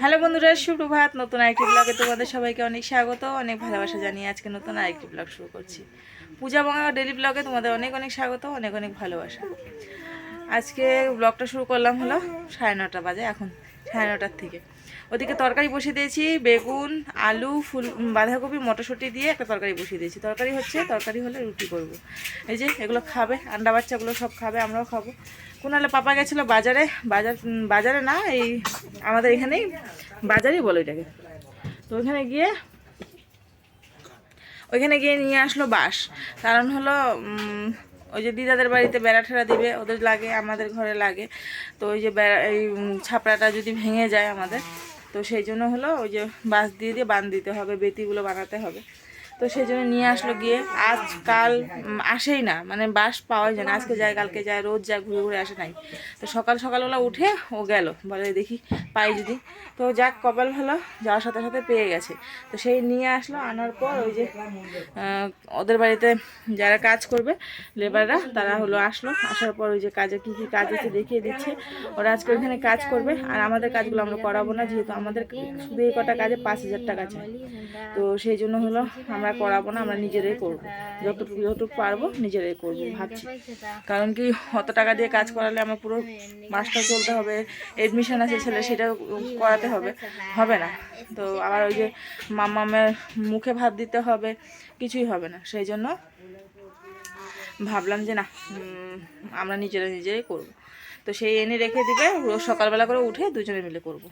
Hello বন্ধুরা, সুপ্রভাত। নতুন আরেকটি ব্লগে তোমাদের সবাইকে অনেক স্বাগত, অনেক ভালোবাসা জানিয়ে আজকে নতুন আরেকটি ব্লগ শুরু করছি। পূজা বঙ্গা ডেলি ব্লগে তোমাদের অনেক অনেক স্বাগত, অনেক অনেক ভালোবাসা। আজকে ব্লগটা শুরু করলাম হলো সাড়ে নটা বাজে, এখন সাড়ে নটার থেকে। ওদিকে তরকারি বসিয়ে দিয়েছি, বেগুন, আলু, ফুল বাঁধাকপি, মটরশুঁটি দিয়ে একটা তরকারি বসিয়ে দিয়েছি। তরকারি হচ্ছে, তরকারি হলে রুটি করব। এই যে এগুলো খাবে, আন্ডা বাচ্চাগুলো সব খাবে, আমরাও খাব। কোনালে পাপা গেছিল বাজারে, বাজার বাজারে না, এই আমাদের এখানেই বাজারই বলো এটাকে তো ওইখানে গিয়ে ওইখানে গিয়ে নিয়ে আসলো বাস কারণ হলো ওই যে দিদাদের বাড়িতে বেড়া ঠেড়া দিবে, ওদের লাগে, আমাদের ঘরে লাগে। তো ওই যে বেড়া, এই ছাপড়াটা যদি ভেঙে যায় আমাদের তো সেই জন্য হলো ওই যে বাঁশ দিয়ে দিয়ে বান দিতে হবে, বেতিগুলো বানাতে হবে। তো সেই জন্য নিয়ে আসলো গিয়ে। আজ, কাল আসেই না। মানে বাস পাওয়াই যায় না। আজকে যায়, কালকে যায়, রোজ যায়, ঘুরে ঘুরে আসে নাই। তো সকাল সকালবেলা উঠে ও গেল। বলে দেখি পাই যদি। তো যাক, কপাল ভালো। যাওয়ার সাথে সাথে পেয়ে গেছে। তো সেই নিয়ে আসলো। আনার পর ওই যে ওদের বাড়িতে যারা কাজ করবে, লেবাররা, তারা হলো আসলো। আসার পর ওই যে কাজে কী কী কাজ আছে দেখিয়ে দিচ্ছে। ওরা আজকে ওইখানে কাজ করবে। আর আমাদের কাজগুলো আমরা করাবো না, যেহেতু আমাদের শুধু এই কটা কাজে পাঁচ হাজার টাকা চাই। তো সেই জন্য হলো আমরা করাবো না, আমরা নিজেরাই করব। যতটুকু যতটুকু পারব, নিজেরাই করব, ভাবছি। কারণ কি, অত টাকা দিয়ে কাজ করালে আমার পুরো মাসটা চলতে হবে এডমিশন আছে ছেলে সেটা করাতে হবে হবে না। তো আবার ওই যে মামামের মুখে ভাত দিতে হবে, কিছুই হবে না। সেই জন্য ভাবলাম যে না আমরা নিজেরা নিজেরাই করব। তো সেই এনে রেখে দিবে রোজ সকালবেলা করে উঠে দুজনে মিলে করব।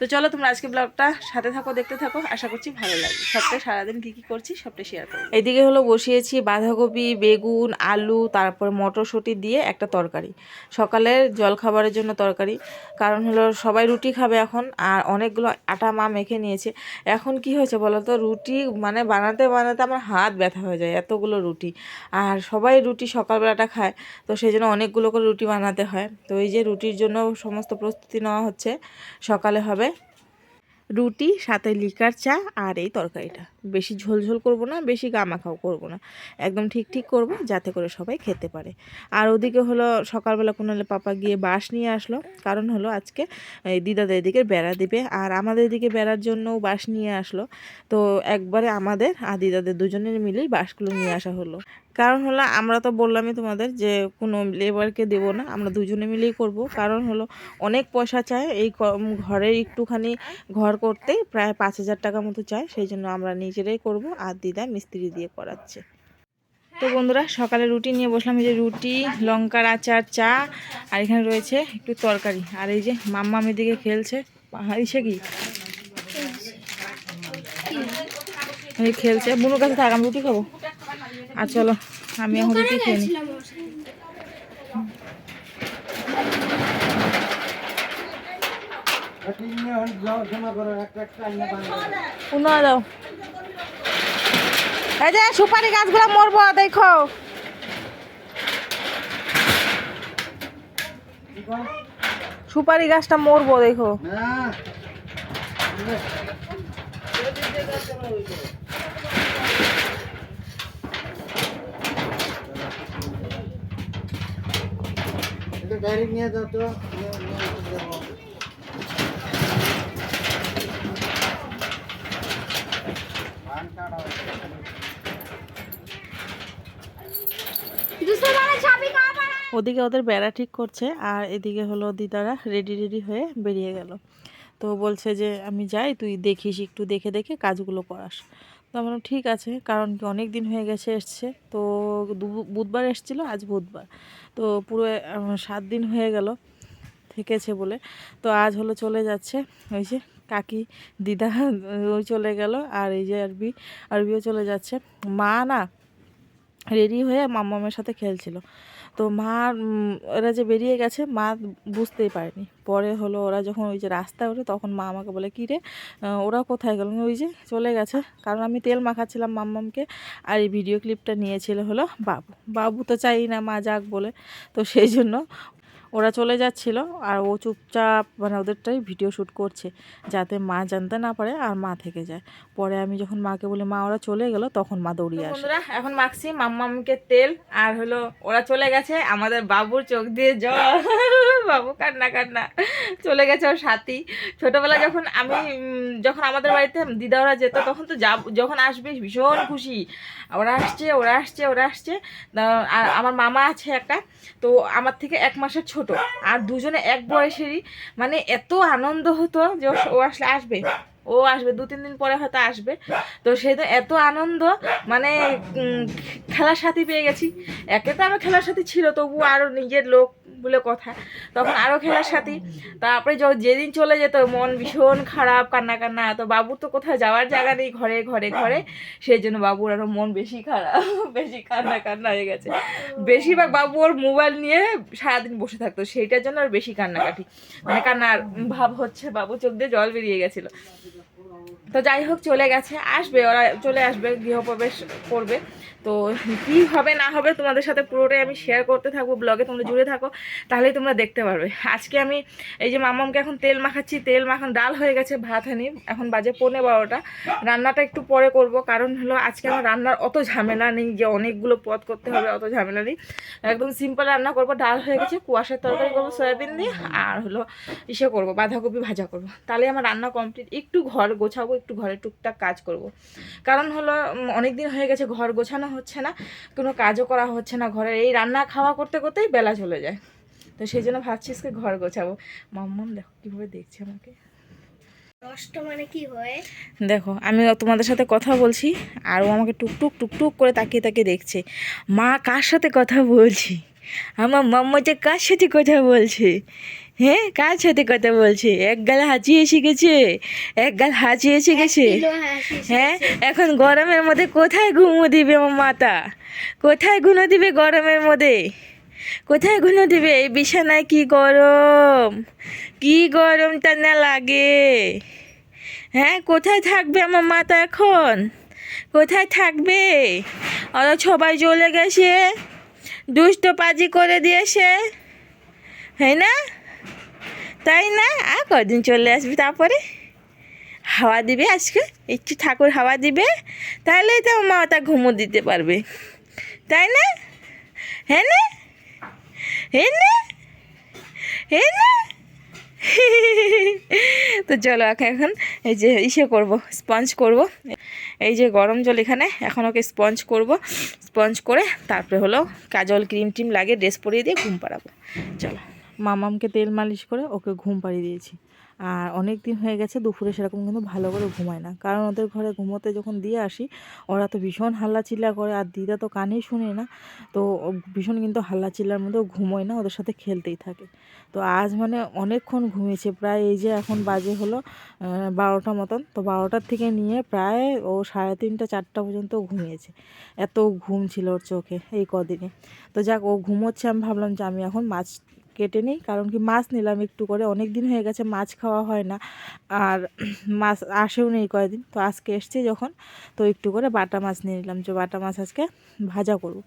তো চলো তোমরা আজকে ব্লগটা সাথে থাকো, দেখতে থাকো। আশা করছি ভালো লাগবে। সবটা সারাদিন কী কী করছি সবটাই শেয়ার করব। এইদিকে হলো বসিয়েছি বাঁধাকপি, বেগুন, আলু, তারপর মটরশুঁটি দিয়ে একটা তরকারি। সকালের জলখাবারের জন্য তরকারি। কারণ হলো সবাই রুটি খাবে এখন, আর অনেকগুলো আটা মা মেখে নিয়েছে। এখন কি হয়েছে বলো তো রুটি মানে বানাতে বানাতে আমার হাত ব্যথা হয়ে যায়, এতগুলো রুটি। আর সবাই রুটি সকালবেলাটা খায়, তো সেই জন্য অনেকগুলো করে রুটি বানাতে হয়। তো এই যে রুটির জন্য সমস্ত প্রস্তুতি নেওয়া হচ্ছে, সকালে হবে। রুটি, সাথে লিকার চা আর এই তরকারিটা। বেশি ঝোল ঝোল করব না, বেশি গামাখাও করব না। একদম ঠিক ঠিক করব, যাতে করে সবাই খেতে পারে। আর ওদিকে হলো সকালবেলা কোনালে পাপা গিয়ে বাঁশ নিয়ে আসলো। কারণ হলো আজকে দিদাদের এদিকে বেড়া দিবে। আর আমাদের এদিকে বেড়ার জন্যও বাঁশ নিয়ে আসলো। তো একবারে আমাদের আর দিদাদের দুজনের মিলেই বাঁশগুলো নিয়ে আসা হলো। কারণ হলো আমরা তো বললামই তোমাদের যে কোনো লেবারকে দেবো না, আমরা দুজনে মিলেই করব। কারণ হলো অনেক পয়সা চায়, এই ঘরের একটুখানি ঘর করতেই প্রায় পাঁচ হাজার টাকা মতো চায়, সেই জন্য আমরা নিজেরাই করব আর দিদা মিস্ত্রি দিয়ে করাচ্ছে। তো বন্ধুরা, সকালে রুটি নিয়ে বসলাম, এই যে রুটি, লঙ্কার আচার, চা, আর এখানে রয়েছে একটু তরকারি। আর এই যে মাম্মা আমি দিকে খেলছে ইসে কি? খেলছে। বুনুর কাছে থাক, আমি রুটি খাব। আর চলো, আমি এখন রুটি খেয়ে নিই এই যে সুপারি গাছগুলো মরবো, দেখো। সুপারি গাছটা মরবো, দেখো। নিয়ে তো ওদিকে ওদের বেড়া ঠিক করছে, আর এদিকে হলো দিদারা রেডি রেডি হয়ে বেরিয়ে গেল। তো বলছে যে, আমি যাই, তুই দেখিস, একটু দেখে দেখে কাজগুলো করাস। তো আমার ঠিক আছে, কারণ কি অনেক দিন হয়ে গেছে এসছে। তো বুধবার এসছিল, আজ বুধবার। তো পুরো সাত দিন হয়ে গেল, থেকেছে বলে। তো আজ হলো চলে যাচ্ছে, ওই যে কাকি, দিদা, ওই চলে গেল, আর এই যে আরবি, আরবিও চলে যাচ্ছে। মা না, রেডি হয়ে মামামের সাথে খেলছিল। তো মা ওরা যে বেরিয়ে গেছে, মা বুঝতেই পারেনি। পরে হলো ওরা যখন ওই যে রাস্তায় ওঠে, তখন মা আমাকে বলে, কী রে ওরা কোথায় গেল? ওই যে চলে গেছে। কারণ আমি তেল মাখাচ্ছিলাম মাম্মামকে আর এই ভিডিও ক্লিপটা নিয়েছিল হলো বাবু। বাবু তো চাই না মা যাক বলে। তো সেই জন্য ওরা চলে যাচ্ছিল আর ও চুপচাপ মানে ওদেরটাই ভিডিও শ্যুট করছে যাতে মা জানতে না পারে আর মা থেকে যায়। পরে আমি যখন মাকে বলি মা ওরা চলে গেল তখন মা দৌড়িয়ে আসে। এখন মাখছি মাম্মামকে তেল আর হলো ওরা চলে গেছে আমাদের বাবুর চোখ দিয়ে জল। বাবু কান্না কান্না। চলে গেছে ওর সাথী। ছোটবেলা যখন আমি যখন আমাদের বাড়িতে দিদা ওরা যেত তখন তো যাব যখন আসবে ভীষণ খুশি। ওরা আসছে ওরা আসছে ওরা আসছে। আমার মামা আছে একটা তো আমার থেকে এক মাসের ছোট। আর দুজনে এক বয়সেরই। মানে এত আনন্দ হতো যে ও- ও আসলে আসবে। ও আসবে দু তিন দিন পরে হয়তো আসবে। তো সেই তো এত আনন্দ মানে খেলার সাথী পেয়ে গেছি। একে তো আমার খেলার সাথী ছিল তবু আরও নিজের লোক বলে কথা। তখন আরও খেলার সাথী। তারপরে যেদিন চলে যেত, মন ভীষণ খারাপ, কান্না কান্না। তো বাবুর তো কোথাও যাওয়ার জায়গা নেই, ঘরে ঘরে ঘরে। সেই জন্য বাবুর আরও মন বেশি খারাপ, বেশি কান্না কান্না হয়ে গেছে। বেশিরভাগ বাবু ওর মোবাইল নিয়ে সারাদিন বসে থাকতো, সেইটার জন্য আর বেশি কান্নাকাটি। মানে কান্নার ভাব হচ্ছে, বাবু চোখ দিয়ে জল বেরিয়ে গেছিল। তো যাই হোক, চলে গেছে, আসবে, ওরা চলে আসবে, গৃহপ্রবেশ করবে। তো কি হবে না হবে তোমাদের সাথে পুরোটাই আমি শেয়ার করতে থাকব ব্লগে তোমরা জুড়ে থাকো, তাহলেই তোমরা দেখতে পারবে। আজকে আমি এই যে মামামকে এখন তেল মাখাচ্ছি, তেল মাখান ডাল হয়ে গেছে, ভাত হানি এখন বাজে পৌনে বারোটা। রান্নাটা একটু পরে করব, কারণ হলো আজকে আমার রান্নার অত ঝামেলা নেই যে অনেকগুলো পদ করতে হবে, অত ঝামেলা নেই। একদম সিম্পল রান্না করব, ডাল হয়ে গেছে, কুয়াশার তরকারি করব, সয়াবিন দিয়ে, আর হলো ইসে করব, বাঁধাকপি ভাজা করব। তাহলে আমার রান্না কমপ্লিট একটু ঘর গোছাবো, একটু ঘরে টুকটাক কাজ করব। কারণ হলো অনেক দিন হয়ে গেছে ঘর গোছানো হচ্ছে না কোনো কাজও করা হচ্ছে না ঘরের। এই রান্না খাওয়া করতে করতেই বেলা চলে যায়। তো সেই জন্য ভাবছি আজকে ঘর গোছাবো। মাম্মাম দেখো কীভাবে দেখছে আমাকে। নষ্ট মানে কি হয়? দেখো আমি তোমাদের সাথে কথা বলছি আর ও আমাকে টুকটুক টুকটুক করে তাকিয়ে তাকিয়ে দেখছে। মা কার সাথে কথা বলছি? আমার মাম্মা যে কার সাথে কথা বলছে? হ্যাঁ কার সাথে কথা বলছে? এক গাল হাঁচিয়ে শিখেছে এক গাল হাঁচিয়ে শিখেছে হ্যাঁ এখন গরমের মধ্যে কোথায় ঘুমো দিবে আমার মাতা? কোথায় ঘুনো দিবে গরমের মধ্যে? কোথায় ঘুনো দিবে? এই বিছানায় কি গরম? কি গরমটা না লাগে? হ্যাঁ কোথায় থাকবে আমার মাতা এখন? কোথায় থাকবে? ওরা সবাই চলে গেছে। দুষ্ট পাজি করে দিয়েছে। হ্যাঁ না? তাই না? আর কদিন চলে আসবি তারপরে? হাওয়া দিবে আজকে? একটু ঠাকুর হাওয়া দিবে তাহলেই তো মা মাতা ঘুমো দিতে পারবে। তাই না? হ্যাঁ না? হ্যাঁ না? হ্যাঁ না? তো চলো এখন, এই যে ইসে করব, স্পঞ্জ করব। এই যে গরম জল এখানে, এখন ওকে স্পঞ্জ করব। স্পঞ্জ করে তারপরে হলো কাজল ক্রিম টিম লাগে ড্রেস পরিয়ে দিয়ে ঘুম পাড়াবো। চলো। মামামকে তেল মালিশ করে ওকে ঘুম পাড়িয়ে দিয়েছি। আর অনেক দিন হয়ে গেছে, দুপুরে সেরকম কিন্তু ভালো করে ঘুমায় না। কারণ ওদের ঘরে ঘুমোতে যখন দিয়ে আসি, ওরা তো ভীষণ হাল্লা চিল্লা করে, আর দিদা তো কানেই শুনে না। তো ভীষণ কিন্তু হাল্লা চিল্লার মধ্যে ঘুমোয় না, ওদের সাথে খেলতেই থাকে। তো আজ মানে অনেকক্ষণ ঘুমিয়েছে, প্রায় এই যে এখন বাজে হলো বারোটা মতন। তো বারোটার থেকে নিয়ে প্রায় ও সাড়ে তিনটা, চারটা পর্যন্ত ঘুমিয়েছে। এত ঘুম ছিল ওর চোখে এই কদিনে। তো যাক, ও ঘুমোচ্ছে, আমি ভাবলাম যে আমি এখন মাছ কেটে নিই, কারণ কি মাছ নিলাম একটু করে অনেক দিন হয়ে গেছে মাছ খাওয়া হয় না। আর মাছ আসেও নেই কয়েকদিন, তো আজকে এসছে যখন, তো একটু করে বাটা মাছ নিয়ে নিলাম। যে বাটা মাছ আজকে ভাজা করব।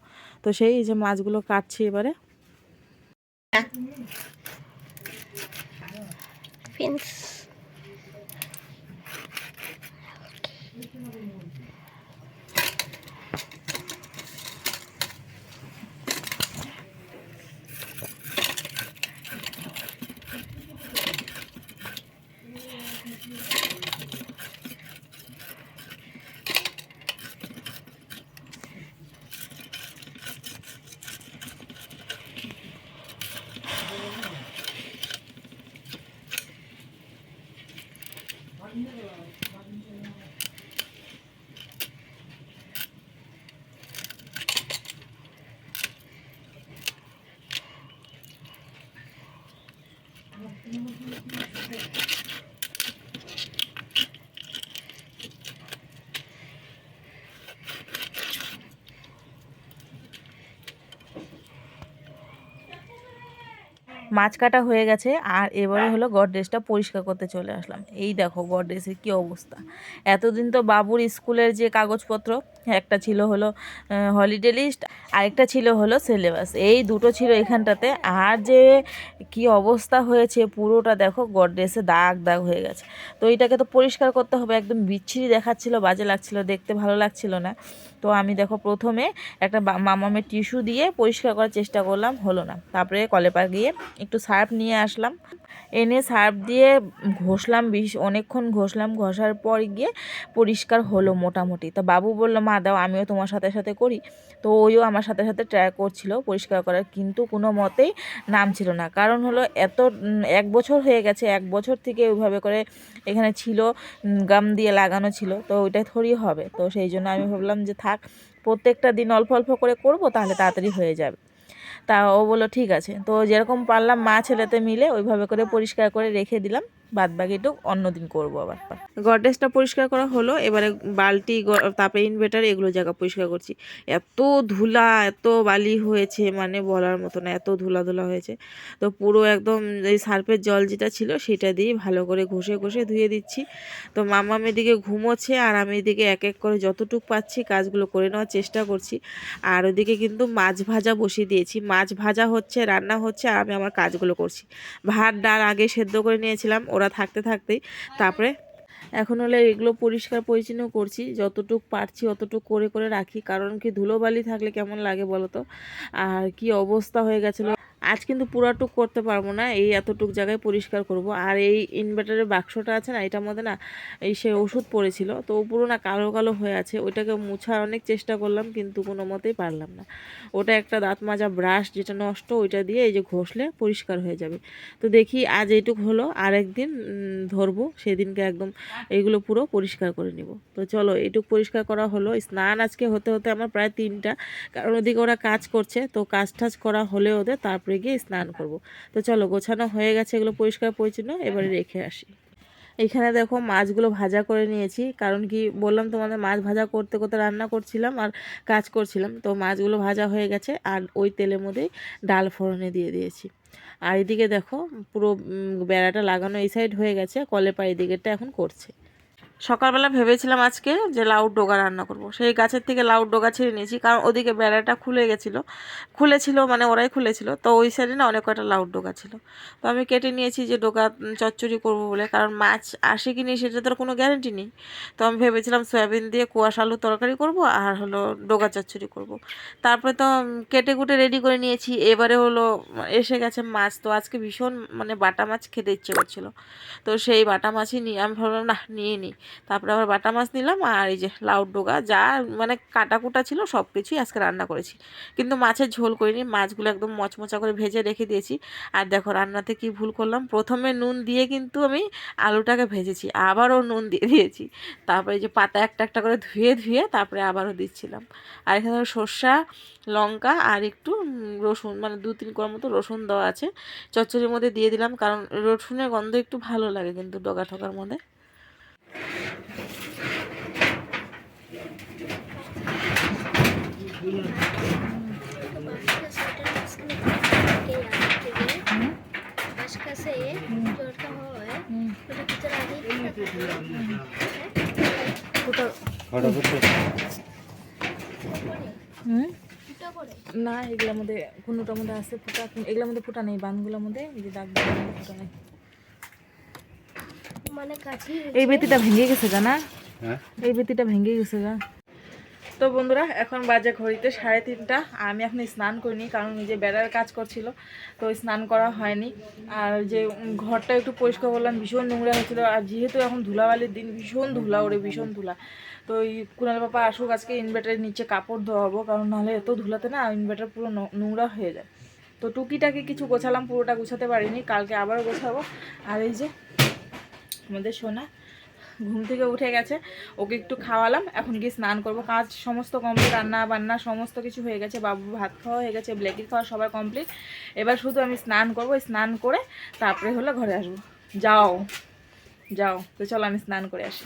তো সেই যে মাছগুলো কাটছি এবারে। ফিন্স মাছ কাটা হয়ে গেছে, আর এবারে হলো গডরেজটা পরিষ্কার করতে চলে আসলাম। এই দেখো গডরেজের কী অবস্থা। এতদিন তো বাবুর স্কুলের যে কাগজপত্র, একটা ছিল হলো হলিডে লিস্ট আরেকটা ছিল হলো সিলেবাস এই দুটো ছিল এখানটাতে। আর যে কি অবস্থা হয়েছে পুরোটা দেখো গডরেজে দাগ দাগ হয়ে গেছে। তো এইটাকে তো পরিষ্কার করতে হবে, একদম বিচ্ছিরি দেখাচ্ছিল, বাজে লাগছিল, দেখতে ভালো লাগছিল না। তো আমি দেখো প্রথমে একটা মামামের টিস্যু দিয়ে পরিষ্কার করার চেষ্টা করলাম, হলো না। তারপরে কলেপার গিয়ে একটু সার্ফ নিয়ে আসলাম। এনে সার্ফ দিয়ে ঘষলাম, বিশ, অনেকক্ষণ ঘষলাম, ঘষার পর গিয়ে পরিষ্কার হলো মোটামুটি। তো বাবু বলল, মা, দাও, আমিও তোমার সাথে সাথে করি। তো ওইও আমার সাথে সাথে ট্রাই করছিল পরিষ্কার করার, কিন্তু কোনো মতেই নাম ছিল না। কারণ হলো এত এক বছর হয়ে গেছে, এক বছর থেকে ওইভাবে করে এখানে ছিল গাম দিয়ে লাগানো ছিল, তো ওইটা থরি হবে। তো সেই জন্য আমি ভাবলাম যে থাক, প্রত্যেকটা দিন অল্প অল্প করে করব, তাহলে তাড়াতাড়ি হয়ে যাবে। তা ও বলল, ঠিক আছে। তো যেরকম পারলাম মা ছেলেতে মিলে ওইভাবে করে পরিষ্কার করে রেখে দিলাম। বাদ বাকিটুক অন্যদিন করব আবার। গডরেজটা পরিষ্কার করা হলো, এবারে বালতি তারপরে ইনভার্টার এগুলো জায়গা পরিষ্কার করছি। এত ধুলা, এত বালি হয়েছে মানে বলার মতো না, এত ধুলা ধুলা হয়েছে। তো পুরো একদম এই সার্ফের জল যেটা ছিল সেটা দিয়ে ভালো করে ঘষে ঘষে ধুয়ে দিচ্ছি। তো মামাম এদিকে ঘুমোচ্ছে আর আমি এদিকে এক এক করে যতটুক পাচ্ছি কাজগুলো করে নেওয়ার চেষ্টা করছি। আর ওদিকে কিন্তু মাছ ভাজা বসিয়ে দিয়েছি। মাছ ভাজা হচ্ছে, রান্না হচ্ছে, আর আমি আমার কাজগুলো করছি। ভাত ডাল আগে সেদ্ধ করে নিয়েছিলাম ওরা থাকতে থাকতেই। তারপরে এখন হলে এগুলো পরিষ্কার পরিচ্ছন্ন করছি। যতটুক পারছি অতটুক করে করে রাখি। কারণ কি ধুলোবালি থাকলে কেমন লাগে বলো তো আর কি অবস্থা হয়ে গেছিল? আজ কিন্তু পুরাটুক করতে পারব না এই এতটুক জায়গায় পরিষ্কার করব। আর এই ইনভার্টারের বাক্সটা আছে না এটার মধ্যে না এই সে ওষুধ পড়েছিল তো পুরো না কালো কালো হয়ে আছে ওইটাকে মুছার অনেক চেষ্টা করলাম কিন্তু কোনো মতেই পারলাম না। ওটা একটা দাঁত মাজা ব্রাশ যেটা নষ্ট ওইটা দিয়ে এই যে ঘষলে পরিষ্কার হয়ে যাবে। তো দেখি আজ এইটুক হলো আর একদিন উম, ধরবো সেদিনকে একদম এইগুলো পুরো পরিষ্কার করে নিব। তো চলো এইটুক পরিষ্কার করা হলো স্নান আজকে হতে হতে আমার প্রায় তিনটা কারণ ওদিকে ওরা কাজ করছে তো কাজ টাজ করা হলে ওদের তারপরে গিয়ে স্নান করব। তো চলো, গোছানো হয়ে গেছে, এগুলো পরিষ্কার পরিচ্ছন্ন, এবারে রেখে আসি। এখানে দেখো মাছগুলো ভাজা করে নিয়েছি, কারণ কি বললাম তোমাদের, মাছ ভাজা করতে করতে রান্না করছিলাম আর কাজ করছিলাম, তো মাছগুলো ভাজা হয়ে গেছে, আর ওই তেলের মধ্যেই ডাল ফোড়নে দিয়ে দিয়েছি। আর এদিকে দেখো পুরো বেড়াটা লাগানো এই সাইড হয়ে গেছে কলেপা এই দিকেরটা এখন করছে। সকালবেলা ভেবেছিলাম আজকে যে লাউ ডোগা রান্না করব। সেই গাছের থেকে লাউ ডোগা ছিঁড়ে নিয়েছি, কারণ ওদিকে বেড়াটা খুলে গেছিল। খুলেছিল মানে ওরাই খুলেছিল, তো ওই সাইডে না অনেক কয়টা লাউ ডোগা ছিল। তো আমি কেটে নিয়েছি যে ডোগা চচ্চড়ি করব বলে, কারণ মাছ আসে কি নেই সেটা তো কোনো গ্যারেন্টি নেই। তো আমি ভেবেছিলাম সয়াবিন দিয়ে কুয়াশ আলু তরকারি করব আর হলো ডোগা চচ্চড়ি করব। তারপরে তো কেটে কুটে রেডি করে নিয়েছি, এবারে হলো এসে গেছে মাছ। তো আজকে ভীষণ মানে বাটা মাছ খেতে ইচ্ছে করছিল। তো সেই বাটা মাছই নিয়ে আমি ভাবলাম না, নিয়ে নিই তারপরে আবার বাটা মাছ নিলাম আর এই যে লাউ ডোগা, যা মানে কাটা কুটা ছিল সব কিছুই আজকে রান্না করেছি। কিন্তু মাছের ঝোল করিনি, মাছগুলো একদম মচমচা করে ভেজে রেখে দিয়েছি। আর দেখো রান্নাতে কি ভুল করলাম, প্রথমে নুন দিয়ে কিন্তু আমি আলুটাকে ভেজেছি, আবারও নুন দিয়ে দিয়েছি। তারপরে যে পাতা একটা একটা করে ধুয়ে ধুয়ে তারপরে আবারও দিচ্ছিলাম। আর এখানে সর্ষা, লঙ্কা আর একটু রসুন মানে দু তিন কোয়ার মতো রসুন দেওয়া আছে। চচ্চড়ির মধ্যে দিয়ে দিলাম, কারণ রসুনের গন্ধ একটু ভালো লাগে কিন্তু ডগা ঠগার মধ্যে। না, এগুলোর মধ্যে কোনোটার মধ্যে আছে, ফুটা এগুলোর মধ্যে ফুটা নেই, বানগুলোর মধ্যে, এই যে দাগ ফুটা নেই। এই বেতিটা ভেঙে গেছে গা না? হ্যাঁ? এই বেতিটা ভেঙে গেছে গা। তো বন্ধুরা এখন বাজে ঘড়িতে সাড়ে তিনটা। আমি এখন স্নান করিনি কারণ যে বেড়ার কাজ করছিল তো স্নান করা হয়নি। আর যে ঘরটা একটু পরিষ্কার করলাম ভীষণ নোংরা হয়েছিল। আর যেহেতু এখন ধুলাবালির দিন ভীষণ ধুলা ওরে ভীষণ ধুলা। তো এই কুণাল পাপা আসুক আজকে ইনভার্টারের নিচে কাপড় ধোয়াবো কারণ নাহলে এত ধুলাতে না ইনভার্টার পুরো নোংরা হয়ে যায়। তো টুকিটাকি কিছু গোছালাম পুরোটা গোছাতে পারিনি কালকে আবার গোছাবো। আর এই যে আমাদের সোনা ঘুম থেকে উঠে গেছে, ওকে একটু খাওয়ালাম, এখন গিয়ে স্নান করব। কাজ সমস্ত কমপ্লিট রান্না বান্না সমস্ত কিছু হয়ে গেছে, বাবু ভাত খাওয়া হয়ে গেছে ব্লেকির খাওয়া সবাই কমপ্লিট এবার শুধু আমি স্নান করব, স্নান করে তারপরে হলো ঘরে আসব। যাও যাও, তো চলো আমি স্নান করে আসি।